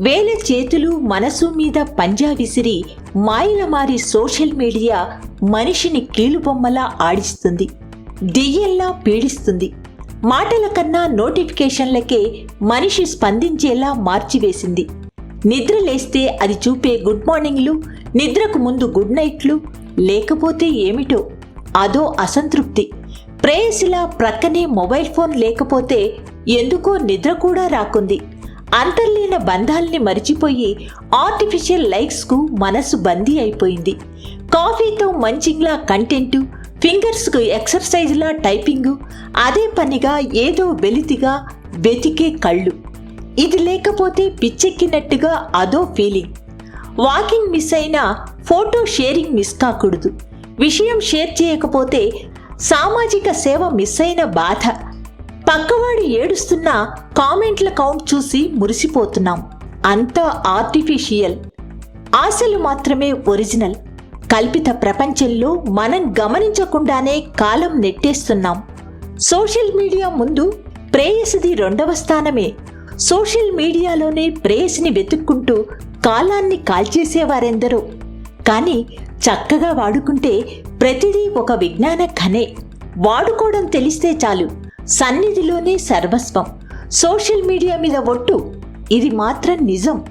వేల చేతులు మనసు మీద పంజా విసిరి మాయల మారి సోషల్ మీడియా మనిషిని కీలుబొమ్మలా ఆడిస్తుంది దెయ్యంలా పీడిస్తుంది. మాటల కన్నా నోటిఫికేషన్లకే మనిషి స్పందించేలా మార్చివేసింది. నిద్ర లేస్తే అది చూపే గుడ్ మార్నింగ్లు నిద్రకు ముందు గుడ్ నైట్లు లేకపోతే ఏమిటో అదో అసంతృప్తి. ప్రేయసిలా ప్రక్కనే మొబైల్ ఫోన్ లేకపోతే ఎందుకో నిద్ర కూడా రాకుంది. అంతర్లీన బంధాల్ని మరిచిపోయి ఆర్టిఫిషియల్ లైక్స్కు మనసు బందీ అయిపోయింది. కాఫీతో మంచింగ్లా కంటెంటు ఫింగర్స్కు ఎక్సర్సైజ్లా టైపింగు అదే పనిగా ఏదో వెలితిగా వెతికే కళ్ళు. ఇది లేకపోతే పిచ్చెక్కినట్టుగా అదో ఫీలింగ్. వాకింగ్ మిస్ అయినా ఫోటో షేరింగ్ మిస్ కాకూడదు. విషయం షేర్ చేయకపోతే సామాజిక సేవ మిస్ అయిన బాధ. పక్కవాడు ఏడుస్తున్న కామెంట్ల కౌంట్ చూసి మురిసిపోతున్నాం. అంతా ఆర్టిఫిషియల్. ఆశలు మాత్రమే ఒరిజినల్. కల్పిత ప్రపంచంలో మనం గమనించకుండానే కాలం నెట్టేస్తున్నాం. సోషల్ మీడియా ముందు ప్రేయసిది రెండవ స్థానమే. సోషల్ మీడియాలోనే ప్రేయసిని వెతుక్కుంటూ కాలాన్ని కాల్చేసేవారెందరో. కానీ చక్కగా వాడుకుంటే ప్రతిదీ ఒక విజ్ఞాన ఖనే వాడుకోవడం తెలిస్తే చాలు. సన్నిధిలోనే సర్వస్వం. సోషల్ మీడియా మీద ఒట్టు. ఇది మాత్రం నిజం.